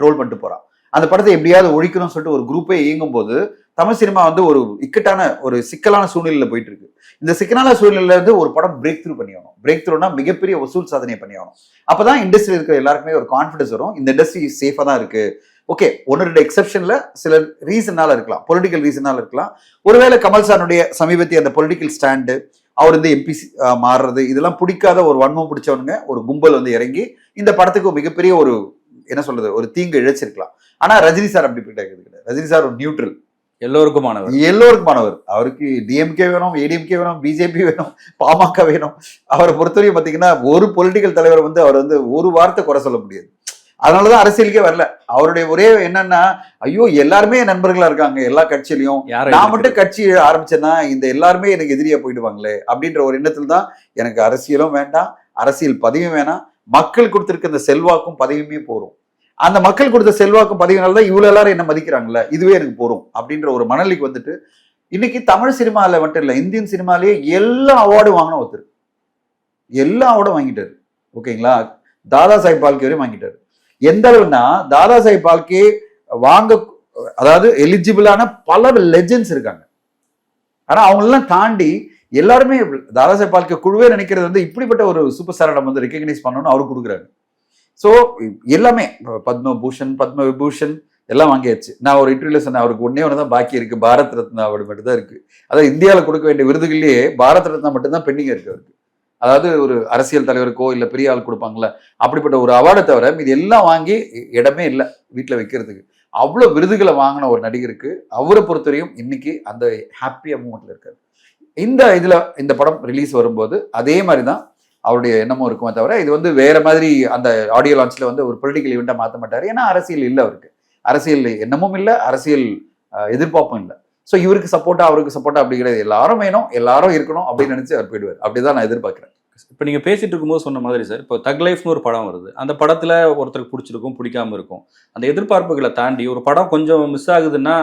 ட்ரோல் பண்ணிட்டு போகிறான் அந்த படத்தை எப்படியாவது ஒழிக்கணும்னு சொல்லிட்டு ஒரு குரூப்பே இயங்கும் போது தமிழ் சினிமா வந்து ஒரு இக்கட்டான ஒரு சிக்கலான சூழ்நிலையில போயிட்டு இருக்கு இந்த சிக்கலான சூழ்நிலையில இருந்து ஒரு படம் பிரேக் த்ரூ பண்ணி ஆகணும் பிரேக் த்ரூனா மிகப்பெரிய வசூல் சாதனை பண்ணி ஆகணும் அப்பதான் இண்டஸ்ட்ரி இருக்கிற எல்லாருக்குமே ஒரு கான்ஃபிடன்ஸ் வரும். இந்த இண்டஸ்ட்ரி சேஃபா தான் இருக்கு. ஓகே ஒன்று ரெண்டு எக்ஸப்ஷன்ல சில ரீசனால இருக்கலாம். பொலிட்டிக்கல் ரீசனால இருக்கலாம். ஒருவேளை கமல் சாருடைய சமீபத்திய அந்த பொலிட்டிக்கல் ஸ்டாண்டு அவர் வந்து எம்பி மாறுறது இதெல்லாம் பிடிக்காத ஒரு வன்மம் பிடிச்சவனுங்க ஒரு கும்பல் வந்து இறங்கி இந்த படத்துக்கு மிகப்பெரிய ஒரு என்ன சொல்றது ஒரு தீங்கு இழைச்சிருக்கலாம். ஆனா ரஜினி சார் அப்படி கிடையாது. ரஜினி சார் ஒரு நியூட்ரல் எல்லோருக்குமானவர். எல்லோருக்குமானவர். அவருக்கு டிஎம்கே வேணும் ஏடிஎம்கே வேணும் பிஜேபி வேணும் பாமக வேணும். அவரை பொறுத்தவரையும் பாத்தீங்கன்னா ஒரு பொலிட்டிக்கல் தலைவர் வந்து அவர் வந்து ஒரு வார்த்தை குறை சொல்ல முடியாது. அதனாலதான் அரசியலுக்கே வரல. அவருடைய ஒரே என்னன்னா ஐயோ எல்லாருமே நண்பர்களா இருக்காங்க எல்லா கட்சியிலயும். நான் மட்டும் கட்சி ஆரம்பிச்சேன்னா இந்த எல்லாருமே எனக்கு எதிரியா போயிடுவாங்களே அப்படின்ற ஒரு எண்ணத்துல தான் எனக்கு அரசியலும் வேண்டாம் அரசியல் பதவியும் வேணாம் மக்கள் கொடுத்திருக்க இந்த செல்வாக்கும் பதவியுமே போறோம். அந்த மக்கள் கொடுத்த செல்வாக்கும் பதவியினால தான் இவ்வளோ எல்லாரும் என்ன மதிக்கிறாங்கல்ல? இதுவே எனக்கு போறோம் அப்படின்ற ஒரு மணலிக்கு வந்துட்டு இன்னைக்கு தமிழ் சினிமாவில் மட்டும் இல்லை இந்தியன் சினிமாலேயே எல்லா அவார்டும் வாங்கின ஒருத்தர். எல்லா அவார்டும் வாங்கிட்டாரு. ஓகேங்களா? தாதா சாஹிப் பால்கே வரையும் வாங்கிட்டாரு. எந்த அளவுனா தாதா சாஹிப் பால்கே வாங்க அதாவது எலிஜிபிளான பல லெஜெண்ட்ஸ் இருக்காங்க. ஆனால் அவங்களெல்லாம் தாண்டி எல்லாருமே தாதாசாஹ் பால்கே குழுவே நினைக்கிறது வந்து இப்படிப்பட்ட ஒரு சூப்பர் ஸ்டாரை நம்ம வந்து ரெக்கக்னைஸ் பண்ணணும்னு அவர் கொடுக்குறாரு. ஸோ எல்லாமே பத்ம பூஷன் பத்ம விபூஷன் எல்லாம் வாங்கியாச்சு. நான் ஒரு இன்டர்வியூல சொன்னேன் அவருக்கு ஒன்னே ஒன்று தான் பாக்கி இருக்கு. பாரத் ரத்னா அவார்டு மட்டும் தான் இருக்கு. அதாவது இந்தியாவில் கொடுக்க வேண்டிய விருதுகள்லேயே பாரத் ரத்னா மட்டும்தான் பெண்டிங் இருக்கு அவருக்கு. அதாவது ஒரு அரசியல் தலைவருக்கோ இல்லை பெரிய ஆள் கொடுப்பாங்களே அப்படிப்பட்ட ஒரு அவார்டை தவிர இது எல்லாம் வாங்கி இடமே இல்லை வீட்டில் வைக்கிறதுக்கு. அவ்வளோ விருதுகளை வாங்கின ஒரு நடிகருக்கு அவரை பொறுத்தவரையும் இன்னைக்கு அந்த ஹாப்பியாக மூமெண்ட்டில் இருக்காரு. இந்த இதில் இந்த படம் ரிலீஸ் வரும்போது அதே மாதிரி தான் அவருடைய எண்ணமும் இருக்குமே தவிர இது வந்து வேற மாதிரி அந்த ஆடியோ லான்ச்ல வந்து ஒரு பொலிட்டிக்கல் ஈவெண்ட்டாக மாற்ற மாட்டார். ஏன்னா அரசியல் இல்லை அவருக்கு. அரசியல் எண்ணமும் இல்லை அரசியல் எதிர்பார்ப்பும் இல்லை. ஸோ இவருக்கு சப்போர்ட்டா அவருக்கு சப்போர்ட்டா அப்படி கிடையாது எல்லாரும் வேணும் எல்லாரும் இருக்கணும் அப்படின்னு நினச்சி அவர் போயிடுவார். அப்படிதான் நான் எதிர்பார்க்குறேன். இப்போ நீங்க பேசிட்டு இருக்கும்போது சொன்ன மாதிரி சார் இப்போ தக் லைஃப்னு ஒரு படம் வருது. அந்த படத்துல ஒருத்தருக்கு பிடிச்சிருக்கும் பிடிக்காம இருக்கும். அந்த எதிர்பார்ப்புகளை தாண்டி ஒரு படம் கொஞ்சம் மிஸ் ஆகுதுன்னா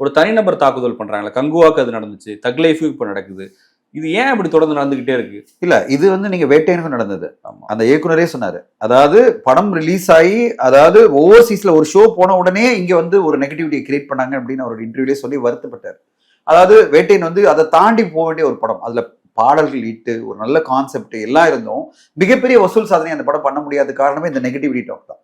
ஒரு தனிநபர் தாக்குதல் பண்றாங்களே கங்குவாக்கு அது நடந்துச்சு தக் லைஃபுக்கு இப்போ நடக்குது. இது ஏன் இப்படி தொடர்ந்து நடந்துகிட்டே இருக்கு? இல்ல இது வந்து நீங்க வேட்டையனுக்கும் நடந்தது. அந்த இயக்குனரே சொன்னாரு. அதாவது படம் ரிலீஸ் ஆகி அதாவது ஓவர்சீஸ்ல ஒரு ஷோ போன உடனே இங்க வந்து ஒரு நெகட்டிவிட்டியை கிரியேட் பண்ணாங்க அப்படின்னு அவர் இன்டர்வியூலே சொல்லி வருத்தப்பட்டார். அதாவது வேட்டையன் வந்து அதை தாண்டி போக வேண்டிய ஒரு படம். அதுல பாடல்கள் இட்டு ஒரு நல்ல கான்செப்ட் எல்லாம் இருந்தும் மிகப்பெரிய வசூல் சாதனை அந்த படம் பண்ண முடியாத காரணமே இந்த நெகட்டிவிட்டி டாக் தான்.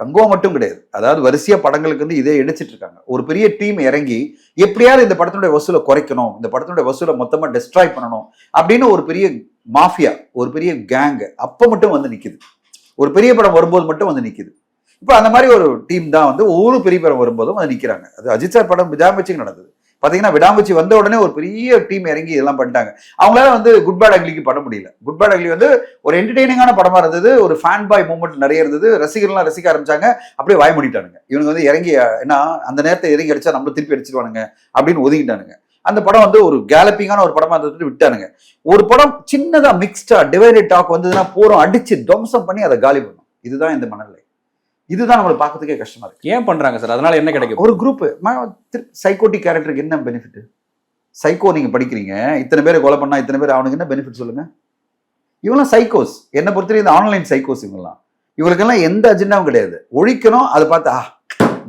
கங்கோ மட்டும் கிடையாது. அதாவது வரிசையா படங்களுக்கு வந்து இதே எடுச்சிட்டு இருக்காங்க. ஒரு பெரிய டீம் இறங்கி எப்படியாவது இந்த படத்தினுடைய வசூலை குறைக்கணும் இந்த படத்தினுடைய வசூலை மொத்தமா டெஸ்ட்ராய் பண்ணணும் அப்படின்னு ஒரு பெரிய மாஃபியா ஒரு பெரிய கேங் அப்ப மட்டும் வந்து நிக்குது. ஒரு பெரிய படம் வரும்போது மட்டும் வந்து நிக்குது. இப்போ அந்த மாதிரி ஒரு டீம் தான் வந்து ஒவ்வொரு பெரிய படம் வரும்போதும் வந்து நிக்கிறாங்க. அது அஜித் சார் படம் விடாமச்சிக்கு நடந்தது. பாத்தீங்கன்னா விடாமச்சி வந்த உடனே ஒரு பெரிய டீம் இறங்கி இதெல்லாம் பண்ணிட்டாங்க. அவங்களால வந்து குட் பேட் அக்லிக்கு பண்ண முடியல. குட் பேட் அக்லி வந்து ஒரு என்டர்டெய்னிங்கான படமா இருந்தது ஒரு ஃபேன் பாய் மூமெண்ட் நிறைய இருந்தது. ரசிகர்லாம் ரசிக்க ஆரம்பிச்சாங்க அப்படியே வாய் மூடிட்டானுங்க. இவனுங்க வந்து இறங்கி ஏன்னா அந்த நேரத்தை இறங்கி அடிச்சா நம்ம திருப்பி அடிச்சிருவானுங்க? அப்படின்னு ஒதுங்கிட்டானுங்க. அந்த படம் வந்து ஒரு கேலப்பிங்கான ஒரு படமா இருந்தது விட்டானுங்க. ஒரு படம் சின்னதா மிக்ஸ்டா டிவைடட் டாக் வந்ததுன்னா போறோம் அடிச்சு துவம்சம் பண்ணி அதை காலி பண்ணும். இதுதான் இந்த மனநிலை. இதுதான் நம்மளை பார்க்கறதுக்கே கஷ்டமா இருக்கு. ஏன் பண்றாங்க சார்? அதனால என்ன கிடைக்கும்? ஒரு குரூப் சைக்கோட்டிக் கேரக்டருக்கு என்ன பெனிஃபிட் சைக்கோ நீங்க படிக்கிறீங்க இத்தனை பேரை கொலை பண்ணா இத்தனை பேர் அவனுக்கு என்ன பெனிஃபிட் சொல்லுங்க? இவங்களாம் சைக்கோஸ் என்னை பொறுத்தவரை இந்த ஆன்லைன் சைக்கோஸ் இவங்கெல்லாம். இவங்களுக்கெல்லாம் எந்த அஜெண்டாவும் கிடையாது. ஒழிக்கணும் அதை பார்த்து ஆ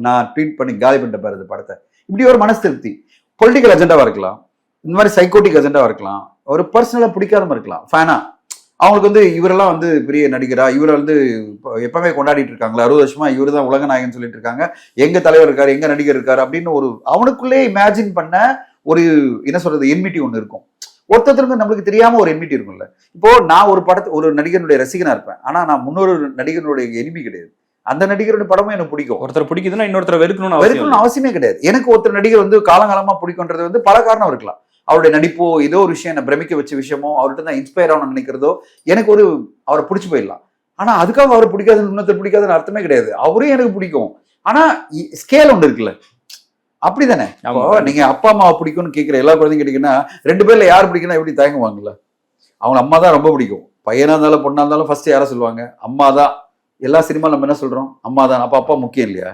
நான் ட்வீட் பண்ணி காலி பண்ணிட்ட பாரு படத்தை. இப்படி ஒரு மனசு திருப்தி பொலிட்டிக்கல் அஜெண்டாவா இருக்கலாம். இந்த மாதிரி சைக்கோட்டிக் அஜெண்டாவா இருக்கலாம். ஒரு பர்சனலா பிடிக்காதமா இருக்கலாம். ஃபேனா அவங்களுக்கு வந்து இவரெல்லாம் வந்து பெரிய நடிகரா? இவரை வந்து இப்போ எப்பவுமே கொண்டாடிட்டு இருக்காங்களா? அறுபது வருஷமா இவர் தான் உலக நாயகன் சொல்லிட்டு இருக்காங்க. எங்க தலைவர் இருக்காரு? எங்க நடிகர் இருக்காரு? அப்படின்னு ஒரு அவனுக்குள்ளே இமேஜின் பண்ண ஒரு என்ன சொல்றது என்மிட்டி ஒன்று இருக்கும். ஒருத்தருக்கு நம்மளுக்கு தெரியாம ஒரு என்மிட்டி இருக்கும்ல. இப்போ நான் ஒரு படத்து ஒரு நடிகனுடைய ரசிகனா இருப்பேன். ஆனா நான் முன்னொரு நடிகனுடைய எனிமி கிடையாது. அந்த நடிகருடைய படமும் எனக்கு பிடிக்கும். ஒருத்தர் பிடிக்குதுன்னா இன்னொருத்தரை வெறுக்கணும்னு வெறுக்கணும்னு அவசியமே கிடையாது. எனக்கு ஒருத்தர் நடிகர் வந்து காலங்காலமா பிடிக்கும்ன்றது வந்து பல காரணம் இருக்கலாம். அவருடைய நடிப்போ ஏதோ ஒரு விஷயம் என்ன பிரமிக்க வச்ச விஷயமோ அவர்கிட்ட தான் இன்ஸ்பயர் ஆகணும்னு நினைக்கிறதோ எனக்கு ஒரு அவரை பிடிச்சி போயிடலாம். ஆனா அதுக்காக அவர் பிடிக்காதுன்னு இன்னொருத்தர் பிடிக்காதுன்னு அர்த்தமே கிடையாது. அவரையும் எனக்கு பிடிக்கும். ஆனா ஸ்கேல் ஒன்று இருக்குல்ல. அப்படிதானே? ஆமா. இப்போ நீங்க அப்பா அம்மாவை பிடிக்கும்னு கேட்கிற எல்லா குழந்தைங்க கேட்டீங்கன்னா ரெண்டு பேர்ல யார் பிடிக்கும்னா எப்படி தயங்குவாங்கல்ல? அவங்க அம்மா தான் ரொம்ப பிடிக்கும். பையனா இருந்தாலும் பொண்ணா இருந்தாலும் ஃபர்ஸ்ட் யாரை சொல்லுவாங்க? அம்மா தான். எல்லா சினிமா நம்ம என்ன சொல்றோம்? அம்மா தான். அப்ப அப்பா முக்கியம் இல்லையா?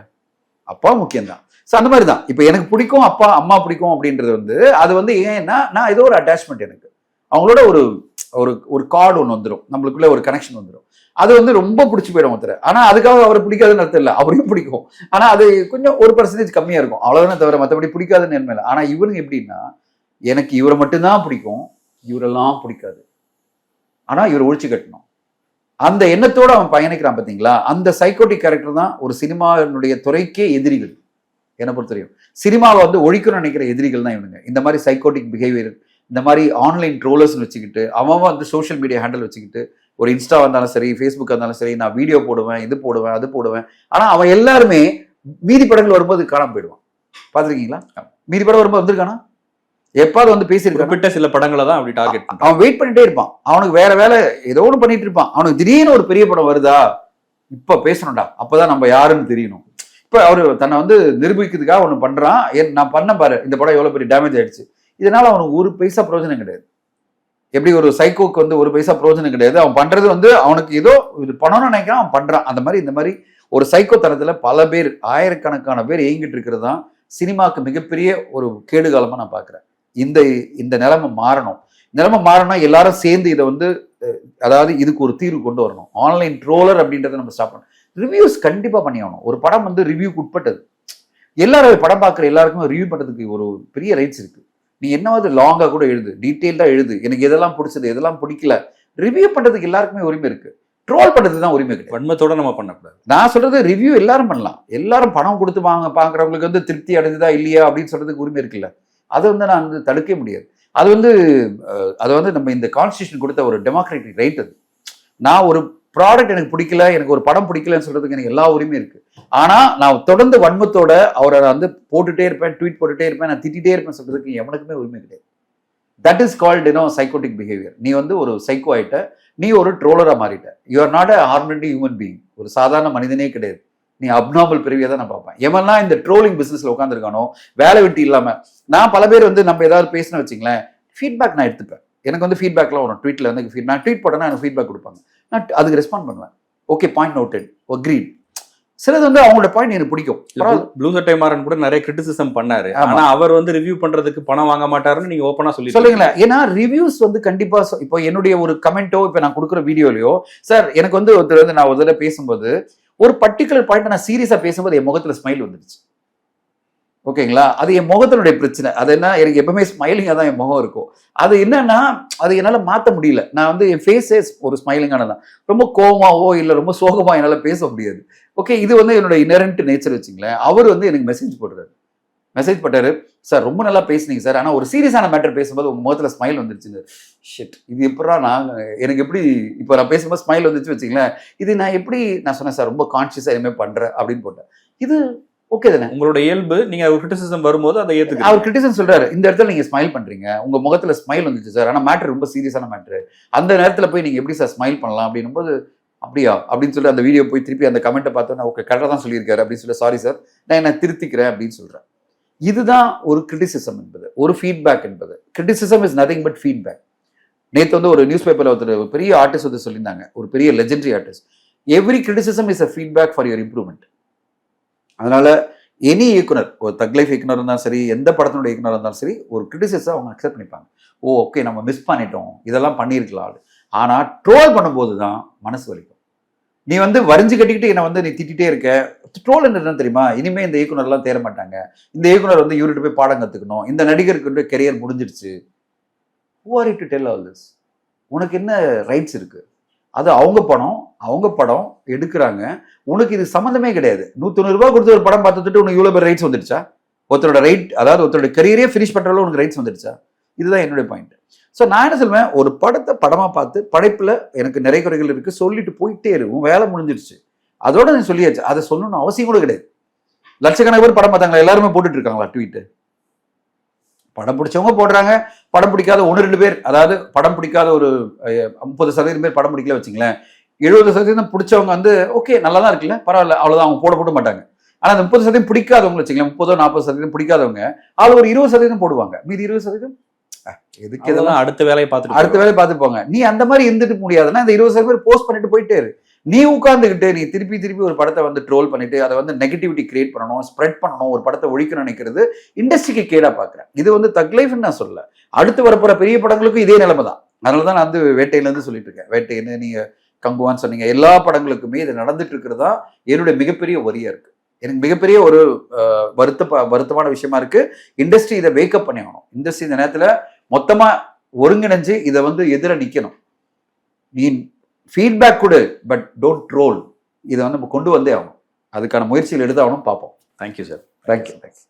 அப்பா முக்கியம் தான் ஸோ அந்த மாதிரி தான் இப்போ எனக்கு பிடிக்கும் அப்பா அம்மா பிடிக்கும் அப்படின்றது வந்து அது வந்து ஏன்னா நான் ஏதோ ஒரு அட்டாச்மெண்ட் எனக்கு. அவங்களோட ஒரு ஒரு ஒரு கார்டு ஒன்று வந்துடும் நம்மளுக்குள்ள ஒரு கனெக்ஷன் வந்துடும் அது வந்து ரொம்ப பிடிச்சி போயிடும் ஒருத்தர். ஆனால் அதுக்காக அவரை பிடிக்காதுன்னு அர்த்தம் இல்லை. அவரையும் பிடிக்கும். ஆனால் அது கொஞ்சம் ஒரு பர்சன்டேஜ் கம்மியாக இருக்கும். அவ்வளோதானே தவிர மற்றபடி பிடிக்காதுன்னு நேர்மையில் ஆனால் இவனுங்க எப்படின்னா எனக்கு இவரை மட்டும்தான் பிடிக்கும். இவரெல்லாம் பிடிக்காது. ஆனால் இவர் ஒழிச்சு கட்டணும். அந்த எண்ணத்தோடு அவன் பயணிக்கிறான் பார்த்தீங்களா அந்த சைக்கோட்டிக் கேரக்டர் தான் ஒரு சினிமாவினுடைய துறைக்கே எதிரிகள். என்னை பொறுத்தவரையும் சினிமாவை வந்து ஒழிக்கணும்னு நினைக்கிற எதிரிகள் தான் இவனுங்க. இந்த மாதிரி சைக்கோட்டிக் பிஹேவியர் இந்த மாதிரி ஆன்லைன் ட்ரோலர்ஸ்னு வச்சுக்கிட்டு அவன் வந்து சோஷியல் மீடியா ஹேண்டில் வச்சுக்கிட்டு ஒரு இன்ஸ்டா வந்தாலும் சரி ஃபேஸ்புக் இருந்தாலும் சரி நான் வீடியோ போடுவேன் இது போடுவேன் அது போடுவேன். ஆனா அவன் எல்லாருமே மீதி படங்கள் வரும்போது காணாம போயிடுவான். பார்த்துருக்கீங்களா? மீதி படம் வரும்போது வந்திருக்கானா? எப்பாவது வந்து குறிப்பிட்ட சில படங்களை தான் அப்படி டார்கெட் அவன் வெயிட் பண்ணிட்டே இருப்பான். அவனுக்கு வேற வேலை ஏதோ ஒன்று பண்ணிட்டு இருப்பான். அவனுக்கு திடீர்னு ஒரு பெரிய படம் வருதா? இப்ப பேசணும்டா. அப்பதான் நம்ம யாருன்னு தெரியணும். இப்போ அவர் தன்னை வந்து நிரூபிக்கிறதுக்காக ஒன்று பண்ணுறான் என் நான் பண்ண பாரு இந்த படம் எவ்வளோ பெரிய டேமேஜ் ஆயிடுச்சு. இதனால் அவனுக்கு ஒரு பைசா பிரயோஜனம் கிடையாது. எப்படி ஒரு சைக்கோக்கு வந்து ஒரு பைசா பிரயோஜனம் கிடையாது. அவன் பண்ணுறது வந்து அவனுக்கு ஏதோ இது பண்ணணும்னு நினைக்கிறான் அவன் பண்ணுறான் அந்த மாதிரி இந்த மாதிரி ஒரு சைக்கோ தரத்தில் பல பேர் ஆயிரக்கணக்கான பேர் இயங்கிட்டு இருக்கிறது தான் சினிமாவுக்கு மிகப்பெரிய ஒரு கேடுகாலமாக நான் பார்க்குறேன் இந்த இந்த நிலைமை மாறணும். நிலைமை மாறணும்னா எல்லாரும் சேர்ந்து இதை வந்து அதாவது இதுக்கு ஒரு தீர்வு கொண்டு வரணும். ஆன்லைன் ட்ரோலர் அப்படின்றத நம்ம ஸ்டாப் பண்ணணும். ரிவ்யூஸ் கண்டிப்பா பண்ணி ஆகணும் ஒரு படம் வந்து ரிவ்யூக்கு உட்பட்டது. எல்லாரும் படம் பார்க்குற எல்லாருக்குமே ரிவ்யூ பண்றதுக்கு ஒரு பெரிய ரைட்ஸ் இருக்கு. நீ என்னவாவது லாங்கா கூட எழுது. டீட்டெயில்டா எழுது. எனக்கு எதெல்லாம் பிடிச்சது எதெல்லாம் பிடிக்கல. ரிவ்யூ பண்றதுக்கு எல்லாருக்குமே உரிமை இருக்கு. ட்ரோல் பண்றதுக்கு தான் உரிமை கிடையாது. வன்மத்தோட நம்ம பண்ணக்கூடாது. நான் சொல்றது ரிவ்யூ எல்லாரும் பண்ணலாம். எல்லாரும் பணம் கொடுத்து வாங்க பாக்குறவங்களுக்கு வந்து திருப்தி அடைஞ்சதா இல்லையா அப்படின்னு சொல்றதுக்கு உரிமை இருக்குல்ல. அதை வந்து நான் வந்து தடுக்கவே முடியாது. அது வந்து அது வந்து நம்ம இந்த கான்ஸ்டியூஷன் கொடுத்த ஒரு டெமோக்ராட்டிக் ரைட் அது. நான் ஒரு ப்ராடக்ட் எனக்கு பிடிக்கல எனக்கு ஒரு படம் பிடிக்கலன்னு சொல்றதுக்கு எனக்கு எல்லா உரிமையும் இருக்கு. ஆனா நான் தொடர்ந்து வன்மத்தோட அவரை வந்து போட்டுட்டே இருப்பேன் ட்வீட் போட்டுட்டே இருப்பேன் நான் திட்டிட்டே இருப்பேன் சொல்றதுக்கு எவனுக்குமே உரிமை கிடையாது. That is called you know psychotic behaviour நீ வந்து ஒரு சைக்கோ ஆயிட்ட நீ ஒரு ட்ரோலரா மாறிட்ட. You are not a harmony human being ஒரு சாதாரண மனிதனே கிடையாது. நீ அப்நார்மல் பிரிவியை தான் நான் பார்ப்பேன். எவனா இந்த ட்ரோலிங் பிசினஸ்ல உட்காந்துருக்கானோ வேலை வெட்டி இல்லாம நான் பல பேர் வந்து நம்ம ஏதாவது பேசினா வச்சுங்களேன் ஃபீட்பேக் நான் எடுத்துப்பேன். எனக்கு வந்து ஃபீட்பேக்லாம் வரும். ட்வீட்ல வந்து நான் ட்வீட் போட்டேன்னா எனக்கு ஃபீட்பேக் கொடுப்பாங்க. நான் அதுக்கு ரெஸ்பாண்ட் பண்ணுவேன். ஓகே பாயிண்ட் நோட்டட் அக்ரீட் சிலது வந்து அவங்களோட பாயிண்ட் எனக்கு பிடிக்கும். ப்ளூ சட்டை மாறன் கூட நிறைய கிரிட்டிசிசம் பண்ணாரு. ஆனா அவர் வந்து ரிவ்யூ பண்றதுக்கு பணம் வாங்க மாட்டாருன்னு நீங்க ஓப்பனா சொல்லி சொல்லுங்களேன். ஏன்னா ரிவ்யூஸ் வந்து கண்டிப்பா இப்போ என்னுடைய ஒரு கமெண்ட்டோ இப்போ நான் கொடுக்குற வீடியோலயோ சார் எனக்கு வந்து ஒருத்தர் வந்து நான் ஒரு தடவை பேசும்போது ஒரு பர்டிகுலர் பாயிண்ட் நான் சீரியஸா பேசும்போது என் முகத்துல ஸ்மைல் வந்துருச்சு. ஓகேங்களா? அது என் முகத்தினுடைய பிரச்சனை. அது என்ன? எனக்கு எப்பவுமே ஸ்மைலிங்காக தான் என் முகம் இருக்கும். அது என்னன்னா அது என்னால் மாற்ற முடியல. நான் வந்து என் ஃபேஸே ஒரு ஸ்மைலிங்கானதான் ரொம்ப கோவமாவோ இல்லை ரொம்ப சோகமாக என்னால் பேச முடியாது. ஓகே இது வந்து என்னோட இனரண்ட் நேச்சர் வச்சுங்களேன். அவர் வந்து எனக்கு மெசேஜ் போடுறாரு. மெசேஜ் பட்டாரு சார் ரொம்ப நல்லா பேசுனீங்க சார். ஆனால் ஒரு சீரியஸான மேட்டர் பேசும்போது உங்கள் முகத்தில் ஸ்மைல் வந்துருச்சுங்க ஷிட் இது எப்படா நான் எனக்கு எப்படி இப்போ நான் பேசும்போது ஸ்மைல் வந்துச்சு வச்சுங்களேன். இது நான் எப்படி நான் சொன்னேன் சார் ரொம்ப கான்ஷியஸாக இனிமேல் பண்ணுறேன் அப்படின்னு போட்டேன் இது ஓகே தானே? உங்களோட இயல்பு நீங்க ஒரு கிரிட்டிசிசம் வரும்போது அதை ஏத்துக்க அவர் கிரிட்டிசன் சொல்றாரு இந்த இடத்துல நீங்க ஸ்மைல் பண்றீங்க உங்க முகத்துல ஸ்மைல் வந்துச்சு சார் ஆனா மேட்டர் ரொம்ப சீரியஸான மேட்ரு அந்த நேரத்துல போய் நீங்க எப்படி சார் ஸ்மைல் பண்ணலாம்? அப்படின்னும் போது அப்படியா? அப்படின்னு சொல்லி அந்த வீடியோ போய் திருப்பி அந்த கமெண்ட்டை பார்த்தோன்னா ஓகே கரெக்டாக தான் சொல்லியிருக்காரு. அப்படின்னு சொல்லி சாரி சார் நான் என்ன திருத்திக்கிறேன். அப்படின்னு சொல்றேன் இதுதான் ஒரு கிரிட்டிசிசம் என்பது ஒரு ஃபீட்பேக் என்பது. Criticism is nothing but feedback நேற்று வந்து ஒரு நியூஸ் பேப்பர்ல ஒருத்தர் ஒரு பெரிய ஆர்டிஸ்ட் வந்து சொல்லியிருந்தாங்க ஒரு பெரிய legendary artist every criticism is a feedback for your improvement அதனால எனி இயக்குனர் ஒரு தக் லைஃப் இயக்குனர் இருந்தாலும் சரி எந்த படத்தினுடைய இயக்குனர் இருந்தாலும் சரி ஒரு கிரிட்டிசிஸை அவங்க அக்செப்ட் பண்ணிப்பாங்க. ஓ ஓகே நம்ம மிஸ் பண்ணிட்டோம். இதெல்லாம் பண்ணியிருக்கலாம் ஆனால் ட்ரோல் பண்ணும்போது தான் மனசு வலிக்கும். நீ வந்து வரிஞ்சு கட்டிக்கிட்டு என்னை வந்து நீ திட்டிகிட்டே இருக்க. ட்ரோல் என்ன தெரியுமா? இனிமேல் இந்த இயக்குனர்லாம் தேர மாட்டாங்க. இந்த இயக்குனர் வந்து இவர்கிட்ட போய் பாடம் கற்றுக்கணும் இந்த நடிகருக்கு கெரியர் முடிஞ்சிடுச்சு. Who are it to tell all this உனக்கு என்ன ரைட்ஸ் இருக்குது அது அவங்க படம் அவங்க படம் எடுக்கிறாங்க. உனக்கு இது சம்மந்தமே கிடையாது. நூற்றி ரூபாய் கொடுத்து ஒரு படம் பார்த்துட்டு உனக்கு இவ்வளோ பேர் ரைட்ஸ் வந்துடுச்சா? ஒருத்தரோட ரைட் அதாவது ஒருத்தரோட கரியரே ஃபினிஷ் பண்ணுறதுல உனக்கு ரைட்ஸ் வந்துடுச்சா? இதுதான் என்னுடைய பாயிண்ட் ஸோ நான் என்ன சொல்லுவேன் ஒரு படத்தை படமாக பார்த்து படைப்பில் எனக்கு நிறைய குறைகள் இருக்குது சொல்லிட்டு போயிட்டே இருக்கும் வேலை முடிஞ்சிருச்சு அதோட நீ சொல்லியாச்சு. அதை சொல்லணும்னு அவசியம் கூட கிடையாது. லட்சக்கணக்கான பேர் படம் பார்த்தாங்களா? எல்லாருமே போட்டுட்டு இருக்காங்களா? ட்வீட்டு படம் பிடிச்சவங்க போடுறாங்க. படம் பிடிக்காத ஒன்று ரெண்டு பேர் அதாவது படம் பிடிக்காத ஒரு முப்பது சதவீதம் பேர் படம் பிடிக்கல வச்சுங்களேன். எழுபது சதவீதம் பிடிச்சவங்க வந்து ஓகே நல்லா தான் இருக்குல்ல பரவாயில்ல அவ்வளோதான் அவங்க போட போட மாட்டாங்க. ஆனால் அந்த முப்பது சதவீதம் பிடிக்காதவங்க வச்சுங்களேன் முப்பதோ நாற்பது சதவீதம் பிடிக்காதவங்க அது ஒரு இருபது சதவீதம் போடுவாங்க. மீதி இருபது சதவீதம் எதுக்கு இதெல்லாம் அடுத்த வேலையை பார்த்துட்டு அடுத்த வேலையை பார்த்து போங்க. நீ அந்த மாதிரி இருந்துட்டு முடியாதுன்னா இந்த இருபது சதவீதம் போஸ்ட் பண்ணிட்டு போயிட்டே இரு. நீ உட்காந்துக்கிட்டு நீ திருப்பி திருப்பி ஒரு படத்தை வந்து ட்ரோல் பண்ணிட்டு அதை வந்து நெகட்டிவிட்டி கிரியேட் பண்ணணும் ஸ்ப்ரெட் பண்ணணும் ஒரு படத்தை ஒழிக்கணும் நினைக்கிறது இண்டஸ்ட்ரிக்கு கேடா பாக்குறேன். இது வந்து தக் லைஃப்னு நான் சொல்ல அடுத்து வரப்போற பெரிய படங்களுக்கும் இதே நிலைமை தான். அதனால தான் நான் வந்து வேட்டையிலேருந்து சொல்லிட்டு இருக்கேன். வேட்டைன்னு நீங்க கங்குவான்னு சொன்னீங்க. எல்லா படங்களுக்குமே இது நடந்துட்டு இருக்கிறதா என்னுடைய மிகப்பெரிய வரியா இருக்கு. எனக்கு மிகப்பெரிய ஒரு வருத்த வருத்தமான விஷயமா இருக்கு. இண்டஸ்ட்ரி இதை வேக்கப் பண்ணி ஆகணும். இண்டஸ்ட்ரி இந்த நேரத்துல மொத்தமா ஒருங்கிணைஞ்சு இதை வந்து எதிர நிக்கணும். நீ ஃபீட்பேக் கொடு பட் டோன்ட் ட்ரோல் இதை வந்து நம்ம கொண்டு வந்தே ஆகணும். அதுக்கான முயற்சிகள் எடுத்தாகணும் பார்ப்போம். Thank you sir thank you thanks